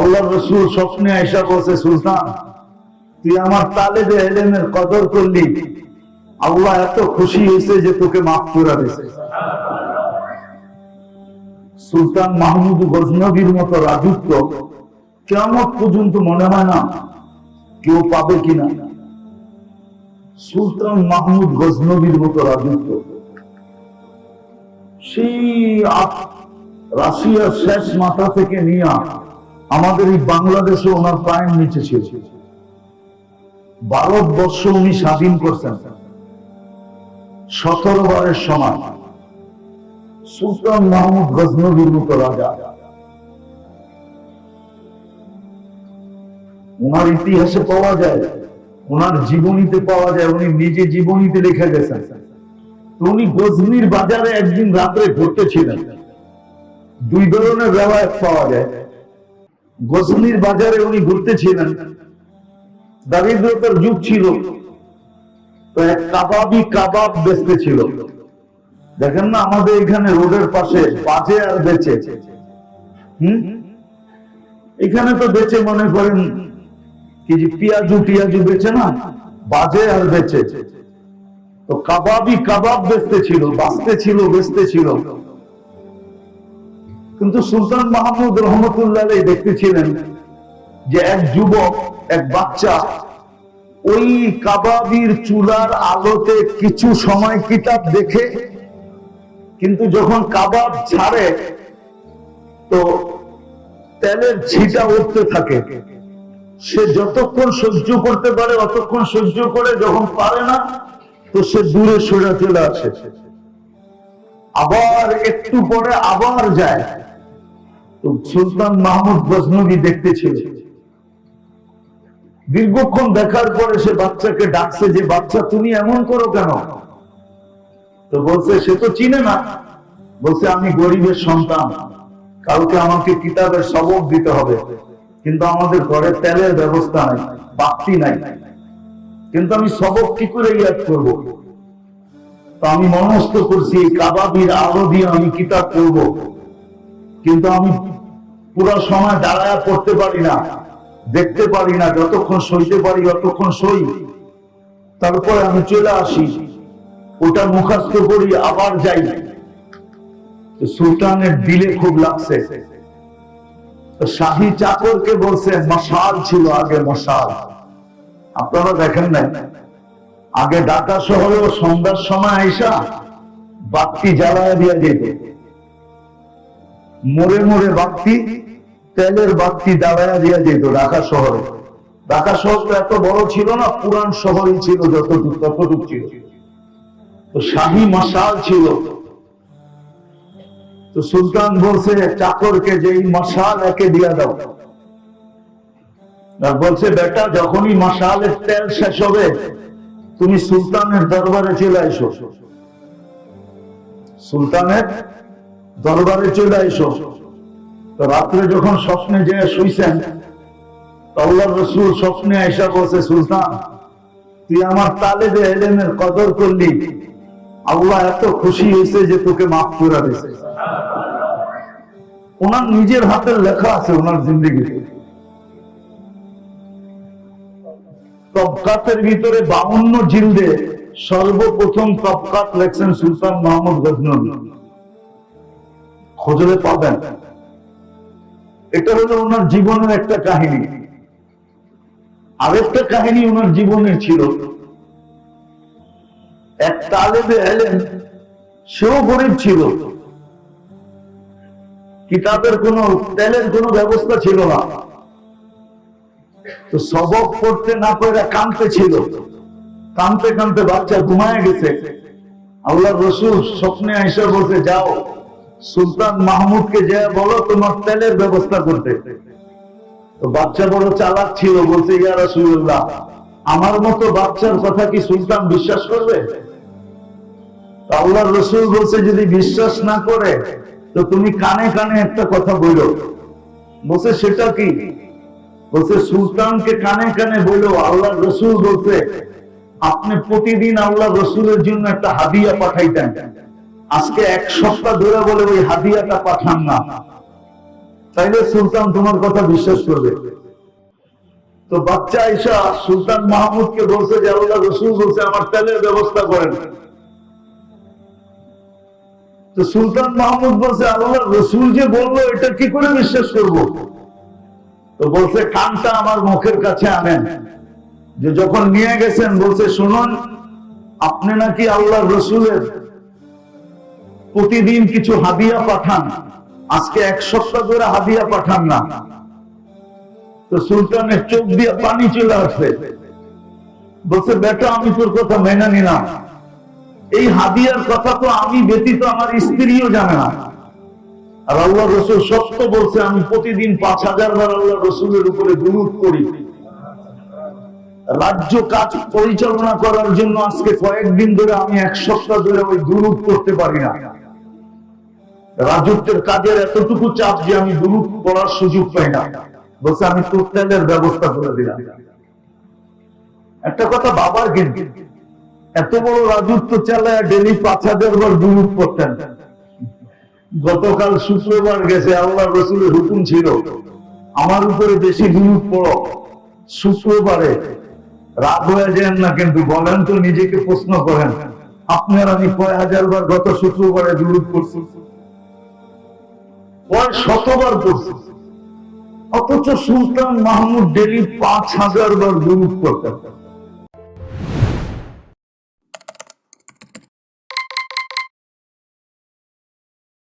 আল্লাহ রসুল স্বপ্নে আয়সা বলছে, সুলতান, তুই আমার তালেবে এলেমের কদর করলি। আল্লাহ এত খুশি হয়েছে যে তোকে মাফ করে দিয়েছে। সুলতান মাহমুদ গজনবীর মতো রাজত্ব কেমন পর্যন্ত মনে হয় না, কেউ পাবে কিনা। সুলতান মাহমুদ গজনবীর মতো রাজত্ব। সেই রাশিয়ার শেষ মাথা থেকে নিয়ে আমাদের এই বাংলাদেশে ওনার পায়ের নিচে ছিল ভারতবর্ষ উনি স্বাধীন করছেন। সতেরো বারের সময় সুলতান মাহমুদ গজনবীর মতো রাজা। ওনার ইতিহাসে পাওয়া যায়, ওনার জীবনীতে পাওয়া যায়, উনি নিজে জীবনীতে লিখে গেছেন। উনি গজনির বাজারে একদিন রাত্রে ঘুরতেছিলেন দুই ধরনের রেওয়ায়ত পাওয়া যায়। গজনির বাজারে উনি ঘুরতেছিলেন। দারিদ্রতার যুগ ছিল। কাবাবি কাবাব বেচতে ছিল। দেখেন না আমাদের এখানে রোডের পাশে বাজে আর বেচে। হুম? এখানে তো বেচে মনে করেন কি যে পিয়াজু টিয়াজু বেচে না? বাজে আর বেচে। তো কাবাবি কাবাব বেচতে ছিল, বাঁচতে ছিল, বেচতে ছিল। কিন্তু সুলতান মাহমুদ রহমতুল্লাহ দেখতেছিলেন যে এক যুবক, এক বাচ্চা ওই কাবাবির চুলার আলোতে কিছু সময় কিতাব দেখে, কিন্তু যখন কাবাব ছাড়ে, তো তেলের ছিটা উঠতে থাকে। সে যতক্ষণ সহ্য করতে পারে, অতক্ষণ সহ্য করে যখন পারে না, তো সে দূরে সরে চলে আসে। আবার একটু পরে আবার যায়। তো সুলতান মাহমুদ গজনবী দেখতেছিল। দীর্ঘক্ষণ দেখার পরে সে বাচ্চাকে ডাকছে যে, বাচ্চা, তুমি এমন করো কেন? তো বলছে, সে তো চিনে না। বলছে, আমি গরিবের সন্তান। কালকে আমাকে কিতাবের সবক দিতে হবে। কিন্তু আমাদের ঘরে তেলের ব্যবস্থা নাই বাতি নাই। কিন্তু আমি সবক কি করে ইয়াদ করব? আমি মনস্থ করছি, কাবাবির আলো দিয়ে আমি কিতাব করব কিন্তু আমি পুরো সময় দাঁড়ায় পড়তে পারি না, দেখতে পারি না, যতক্ষণ সইতে পারি ততক্ষণ সই। তারপরে আমি চলে আসি, ওটা মুখাস্ত করি, আবার যাই। সুলতানের দিলে খুব লাগছে। শাহী চাকরকে বলছে, মশাল ছিল আগে, মশাল। আপনারা দেখেন নাই? আগে ঢাকা শহরেও সন্ধ্যার সময় আইসা বাতি জ্বালায় দিয়ে যেত। মোড়ে মোড়ে বাতি, তেলের বাতি জ্বালায় দিয়ে যেত ঢাকা শহরে। ঢাকা শহর তো এত বড় ছিল না, পুরান শহরই ছিল যতটুকু, ততটুকু ছিল। তো শাহী মশাল ছিল। তো সুলতান বলছে, চাকরকে যে মশাল একে দিয়া দাও। বলছে, বেটা, যখনই মশালের তেল শেষ হবে তুমি সুলতানের দরবারে চলে এসো সুলতানের দরবারে চলে এসো তো রাত্রে যখন স্বপ্নে যে শুইছেন রসুল স্বপ্নে আইসা বলছে, সুলতান, তুই আমার তালেবে এলেমের কদর করলি। আল্লাহ এত খুশি হয়েছে যে তোকে মাফ করে দিয়েছে। ওনার নিজের হাতের লেখা আছে ওনার জিন্দগিতে। তবকাতের ভিতরে বাউন্ন জিলদে সর্বপ্রথম তবকাত লেখছেন সুলতান মোহাম্মদ গজনবী খোঁজলে পাবেন। এটা হলো ওনার জীবনের একটা কাহিনী। আরেকটা কাহিনী ওনার জীবনে ছিল। এক তালেবে এলেন, সেও গরিব ছিল। কিতাবের কোন তেলের কোনো ব্যবস্থা ছিল না। তো সবক পড়তে না পড়ে কানতে ছিল। কানতে কানতে বাচ্চা ঘুমায় গেছে। আল্লাহ রসুল স্বপ্নে এসে বলছে, যাও, সুলতান মাহমুদকে যে বলো তোমার তেলের ব্যবস্থা করতে। তো বাচ্চা বড় চালাক ছিল, বলছে, ইয়া রাসূলুল্লাহ, আমার মতো বাচ্চার কথা কি সুলতান বিশ্বাস করবে? আল্লাহ রসুল বলছে, যদি বিশ্বাস না করে, তো তুমি কানে কানে একটা কথা বলো। বলছে, সেটা কি? বলছে, সুলতানকে কানে কানে বলো, আল্লাহ রসুল বলছে, আপনি প্রতিদিন আল্লাহ রসুলের জন্য একটা হাদিয়া পাঠাইতেন। আজকে এক সপ্তাহ ধরে বলে ওই হাদিয়াটা পাঠান না। তাইলে সুলতান তোমার কথা বিশ্বাস করবে। তো বাচ্চা আইসা সুলতান মাহমুদকে বলছে যে, আল্লাহ রসুল বলছে, আমার তেলের ব্যবস্থা করেন। তো সুলতান মাহমুদ বলছে, আল্লাহ রসুল যে বলল, এটা কি করে বিশ্বাস করব? তো বলছে, কানটা আমার মুখের কাছে আনেন। যে যখন নিয়ে গেছেন, বলছে, শুনুন, আপনি নাকি আল্লাহ রসুলের প্রতিদিন কিছু হাদিয়া পাঠান। আজকে এক সপ্তাহ ধরে হাদিয়া পাঠান না। তো সুলতানের চোখ দিয়ে পানি চলে আসবে বলছে, বেটা, আমি তোর কথা মেনে নিলাম। এই হাদিয়ার কথা তো আমি ব্যতীত আমার স্ত্রীও জানে না। আর আল্লাহ রসুল সত্য বলছে, আমি প্রতিদিন পাঁচ হাজার বার আল্লাহ রসুলের উপরে দুরুদ করি রাজ্য কাজ পরিচালনা করার জন্য আজকে কয়েকদিন ধরে আমি এক সপ্তাহ ধরে ওই দুরুদ করতে পারি না। রাজত্বের কাজের এতটুকু চাপ যে আমি দুরুদ করার সুযোগ পাই না। বলছে, আমি তোর ব্যবস্থা করে দিলাম। একটা কথা বাবার কিন্তু, এত বড় রাজত্ব চালায় ডেলি পাঁচ হাজার বার দুরুদ করতেন গতকাল শুক্রবার গেছে আল্লাহ রসুলের হুকুম ছিল, আমার উপরে বেশি দুরুদ পড়ো। শুক্রবারে রাগ হয়ে যান না, কিন্তু বলেন তো নিজেকে প্রশ্ন করেন, আপনার আমি কয় হাজার বার গত শুক্রবারে দুরুদ করছি কয় শতবার করছি অথচ সুলতান মাহমুদ ডেলি পাঁচ হাজার বার দুরুদ করতেন